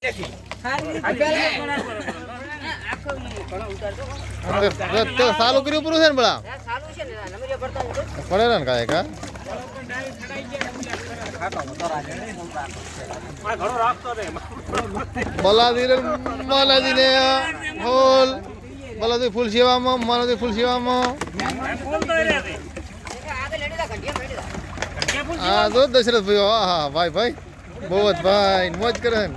તે- તે સાલું કર્યું પૂરું છે ને બળા પડે ને કાંઈ કા બલાદી રે માલાદી ને ફૂલ બલાદી ફૂલ સેવામાં માલાદી ફૂલ સેવામાં. હા જો દશરથ ભાઈ હા હા ભાઈ ભાઈ. બહુ જ ભાઈ મોજ કરે ને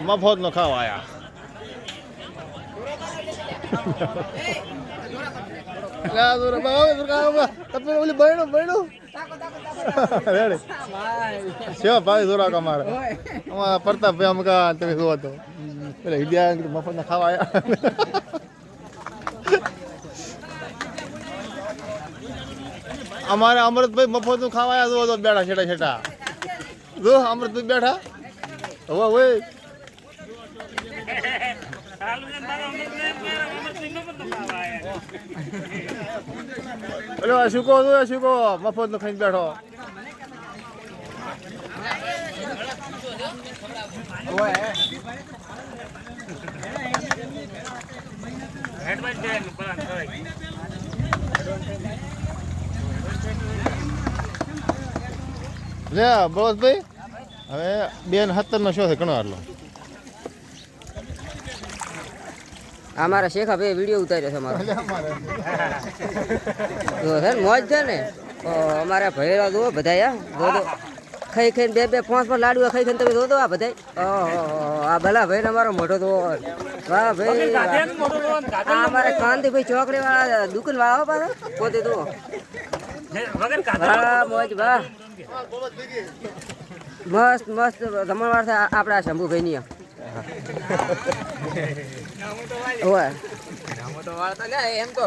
મફત નો ખાવા આયા લા દોરા બાવ દોરા બાવ તમે ઓલી બહેણો બહેણો રેડી છે ભાઈ દોરા કમારે અમારા? પ્રતાપ ભાઈ અમકા તમે જોવો તો પેલા હિડિયા મફત ખાવા આયા અમારે અમૃતભાઈ મફતનું ખાવા આવ્યા જોવો બેઠા, છેટા છેટા. જો અમૃતભાઈ બેઠા? હવે હોય અરે શું તું છો? શું કહો? મફત નો ખાઈને બેઠો. લે, બળવંતભાઈ, હવે બેન સત્તર નો શો છે, ઘણો આટલો. અમારા શેખા ભાઈ વીડિયો ઉતાર્યો છે અમારો. છે મોજ છે ને? અમારા ભૈરા જુઓ બધા જો ખાઈ ખાઈને બે બે પાંચ પાંચ લાડુ ખાઈ ખાઈને તમે જો આ બધા ઓહો આ ભલા ભાઈ અમારો મોટો તો વાહ ભાઈ. અમારે કાંતિ ભાઈ ચોકડી વાળા દુકાન વાળા પાછા. પોતે તો વાહ મોજ વાહ. મસ્ત મસ્ત જમણવાર છે આ- આપણા તો વાળતા ને એમ તો